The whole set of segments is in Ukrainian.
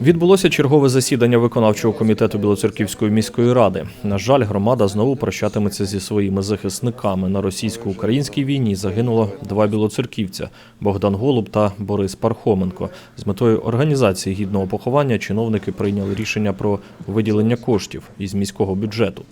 Відбулося чергове засідання виконавчого комітету Білоцерківської міської ради. На жаль, громада знову прощатиметься зі своїми захисниками. На російсько-українській війні загинуло два білоцерківця Богдан Голуб та Борис Пархоменко. З метою організації гідного поховання чиновники прийняли рішення про виділення коштів із міського бюджету.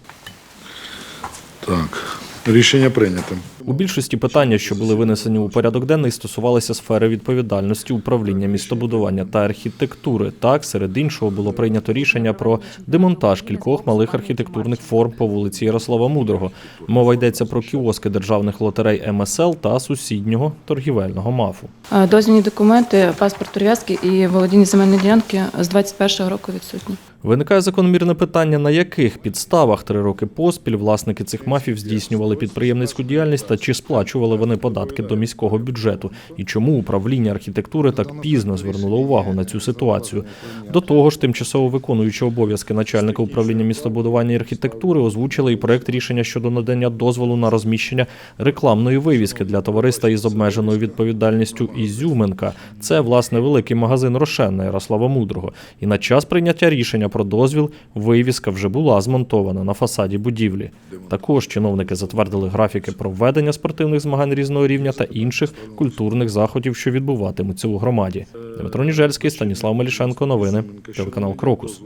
Так, рішення прийнято. У більшості питання, що були винесені у порядок денний, стосувалися сфери відповідальності управління містобудування та архітектури. Так, серед іншого було прийнято рішення про демонтаж кількох малих архітектурних форм по вулиці Ярослава Мудрого. Мова йдеться про кіоски державних лотерей МСЛ та сусіднього торгівельного мафу. Е, Дозвільні документи, паспорт прив'язки і володіння земельної ділянки з 21-го року відсутні. Виникає закономірне питання, на яких підставах три роки поспіль власники цих мафів здійснювали підприємницьку діяльність та чи сплачували вони податки до міського бюджету, і чому управління архітектури так пізно звернуло увагу на цю ситуацію. До того ж, тимчасово виконуючи обов'язки начальника управління містобудування і архітектури, озвучили і проект рішення щодо надання дозволу на розміщення рекламної вивіски для товариства із обмеженою відповідальністю Ізюменка. Це власне великий магазин Рошен Ярослава Мудрого. І на час прийняття рішення про дозвіл вивіска вже була змонтована на фасаді будівлі. Також чиновники затвердили графіки проведення спортивних змагань різного рівня та інших культурних заходів, що відбуватимуться у громаді. Дмитро Ніжельський, Станіслав Мелішенко. Новини. Телеканал Крокус.